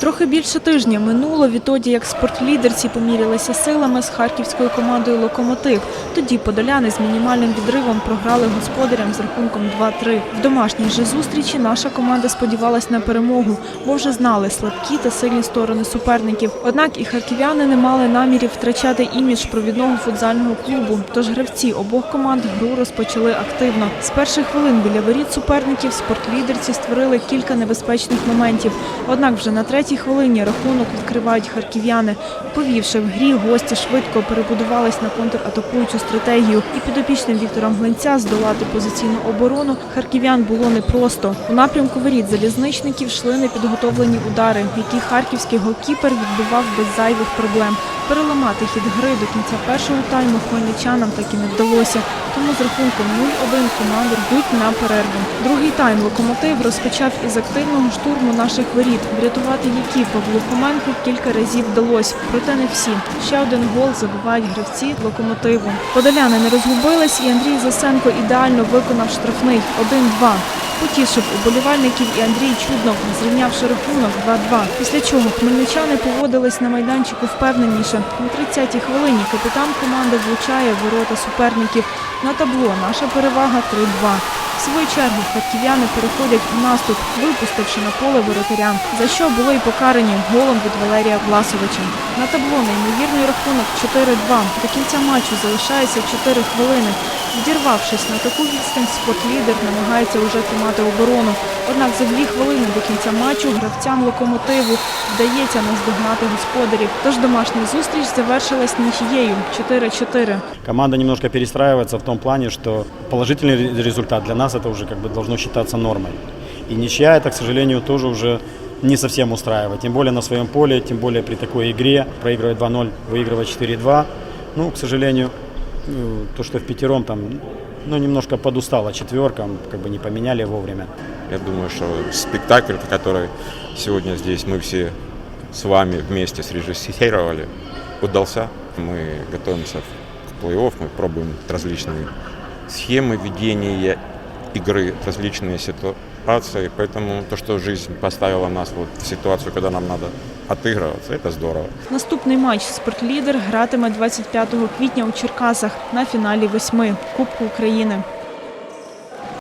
Трохи більше тижня минуло відтоді, як спортлідерці помірялися силами з харківською командою Локомотив. Тоді подоляни з мінімальним відривом програли господарям з рахунком 2-3. В домашній же зустрічі наша команда сподівалась на перемогу, бо вже знали слабкі та сильні сторони суперників. Однак і харків'яни не мали намірів втрачати імідж провідного футзального клубу. Тож гравці обох команд гру розпочали активно. З перших хвилин біля воріт суперників спортлідерці створили кілька небезпечних моментів. Однак вже на третій хвилині рахунок відкривають харків'яни. Повівши в грі, гості швидко перебудувались на контратакуючу стратегію. І підопічним Віктора Глинця здолати позиційну оборону харків'ян було непросто. У напрямку воріт залізничників йшли непідготовлені удари, які харківський голкіпер відбивав без зайвих проблем. Переламати хід гри до кінця першого тайму хмельничанам так і не вдалося. Тому з рахунком 0-1 команди йдуть на перерву. Другий тайм локомотив розпочав із активного штурму наших воріт, врятувати які Павлу кілька разів вдалося, проте не всі. Ще один гол забивають гравці локомотиву. Подоляни не розгубились, і Андрій Засенко ідеально виконав штрафний 1-2. Потішив уболівальників і Андрій Чуднов, зрівнявши рахунок 2-2. Після чого хмельничани поводились на майданчику впевненіше. На 30-й хвилині капітан команди влучає ворота суперників. На табло наша перевага 3-2. В свою чергу харків'яни переходять у наступ, випустивши на поле воротаря, за що були й покарані голом від Валерія Власовича. На табло неймовірний рахунок 4-2. До кінця матчу залишається 4 хвилини. Відірвавшись на таку відстань, спортлідер намагається уже тримати оборону. Однак за дві хвилини до кінця матчу гравцям локомотиву вдається наздогнати господарів. Тож домашня зустріч завершилась нічією 4-4. Команда немножко перестраивается в том плане, что положительный ре- результат для нас это уже как бы должно считаться нормой. И ничья это, к сожалению, тоже уже не совсем устраивает. Тем более на своем поле, тем более при такой игре. Проигрывать 2-0, выигрывать 4-2. Ну, к сожалению, ну, то, что в пятером там, ну, немножко подустала четверка, как бы не поменяли вовремя. Я думаю, что спектакль, который сегодня здесь мы все с вами вместе срежиссировали, удался. Мы готовимся к плей-офф, мы пробуем различные схемы ведения игры, различные ситуации. Поэтому то, что жизнь поставила нас вот в ситуацию, когда нам надо отыгрываться, это здорово. Наступний матч спортлідер гратиме 25 квітня у Черкасах на фіналі восьми Кубку України.